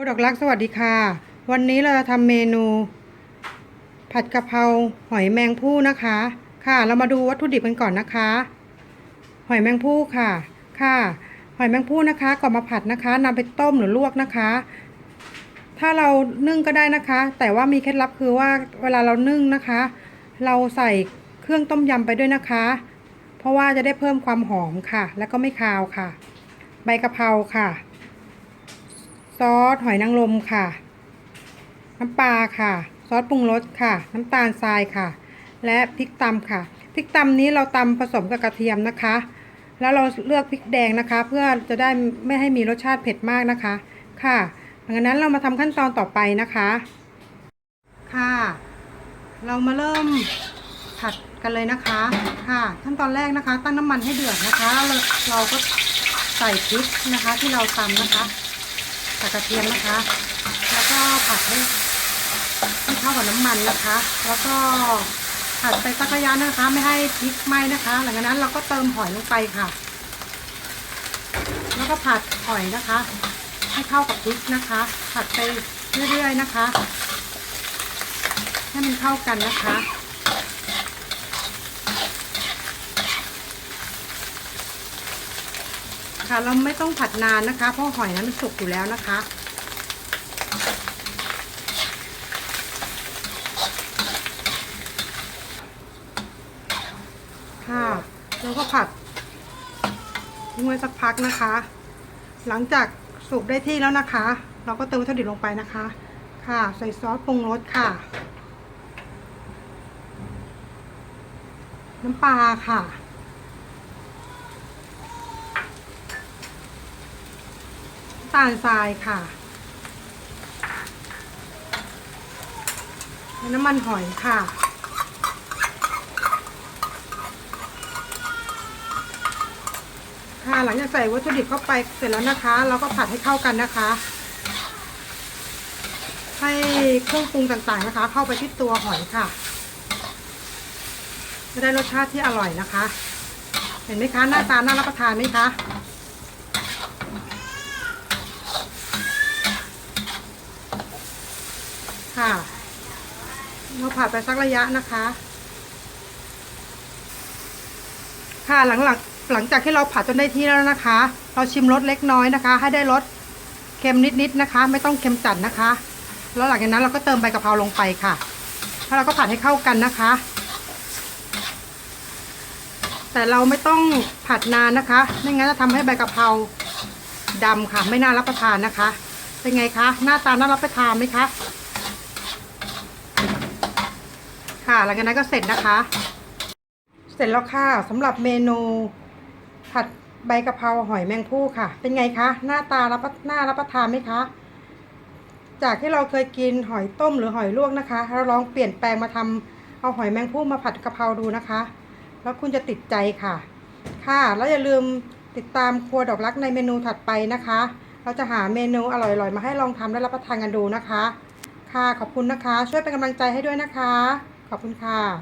ผู้ดอกรักสวัสดีค่ะ วันนี้เราจะทำเมนู ผัดกะเพราหอยแมงผู้นะคะ ค่ะ เรามาดูวัตถุดิบกันก่อนนะคะ หอยแมงผู้ค่ะ ค่ะ หอยแมงผู้นะคะก่อนมาผัดนะคะนำไปต้มหรือลวกนะคะ ถ้าเรานึ่งก็ได้นะคะ แต่ว่ามีเคล็ดลับคือว่าเวลาเรานึ่งนะคะ เราใส่เครื่องต้มยำไปด้วยนะคะ เพราะว่าจะได้เพิ่มความหอมค่ะ แล้วก็ไม่คาวค่ะ ใบกะเพราค่ะ ซอสหอยนางรมค่ะ น้ำปลาค่ะ ซอสปรุงรสค่ะ น้ำตาลทรายค่ะ และพริกตำค่ะ พริกตำนี้เราตำผสมกับกระเทียมนะคะ แล้วเราเลือกพริกแดงนะคะ เพื่อจะได้ไม่ให้มีรสชาติเผ็ดมากนะคะ ค่ะดังนั้นเรามาทำขั้นตอนต่อไปนะคะ ค่ะ เรามาเริ่มผัดกันเลยนะคะ ค่ะ ขั้นตอนแรกนะคะ ตั้งน้ำมันให้เดือดนะคะ เราเราก็ใส่พริกนะคะที่เราตำนะคะ ใส่กระเทียมนะคะ แล้วก็ผัดให้ให้เข้ากับน้ำมันนะคะ แล้วก็ผัดไปสักระยะนะคะ ไม่ให้พริกไหม้นะคะ หลังจากนั้นเราก็เติมหอยลงไปค่ะ แล้วก็ผัดหอยนะคะ ให้เข้ากับพริกนะคะ ผัดไปเรื่อยๆนะคะ ให้มันเข้ากันนะคะ คะเราไม่ต้องผัดนานนะคะ เพราะหอยนั้นมันสุกอยู่แล้วนะคะ ค่ะ แล้วก็ผัดทิ้งไว้สักพักนะคะ หลังจากสุกได้ที่แล้วนะคะ เราก็เติมวัตถุดิบลงไปนะคะ ค่ะใส่ซอสปรุงรสค่ะ น้ำปลาค่ะ น้ำตาลทรายค่ะและน้ำมันหอยค่ะ ค่ะหลังจากใส่วัตถุดิบเข้าไปเสร็จแล้วนะคะ เราก็ผัดให้เข้ากันนะคะ ให้เครื่องปรุงต่างๆนะคะ เข้าไปที่ตัวหอยค่ะจะได้รสชาติที่อร่อยนะคะ เห็นไหมคะหน้าตาน่ารับประทานไหมคะ ค่ะ เราผัดไปสักระยะนะคะ ค่ะหลังหลังหลังจากที่เราผัดจนได้ที่แล้วนะคะ เราชิมรสเล็กน้อยนะคะ ให้ได้รสเค็มนิดๆนะคะ ไม่ต้องเค็มจัดนะคะ แล้วหลังจากนั้นเราก็เติมใบกะเพราลงไปค่ะแล้วเราก็ผัดให้เข้ากันนะคะ แต่เราไม่ต้องผัดนานนะคะไม่งั้นจะทำให้ใบกะเพราดำค่ะ ไม่น่ารับประทานนะคะ เป็นไงคะหน้าตาน่ารับประทานไหมคะ ค่ะ หลังจากนั้นก็เสร็จนะคะ เสร็จแล้วค่ะสำหรับเมนูผัดใบกะเพราหอยแมงภู่ค่ะ เป็นไงคะ หน้าตารับประน่ารับประทานไหมคะ จากที่เราเคยกินหอยต้มหรือหอยลวกนะคะ เราลองเปลี่ยนแปลงมาทำเอาหอยแมงภู่มาผัดกะเพราดูนะคะ แล้วคุณจะติดใจค่ะ ค่ะแล้วอย่าลืมติดตามครัวดอกรักในเมนูถัดไปนะคะ เราจะหาเมนูอร่อยๆ มาให้ลองทำและรับประทานกันดูนะคะ ค่ะขอบคุณนะคะ ช่วยเป็นกำลังใจให้ด้วยนะคะ ขอบคุณค่ะ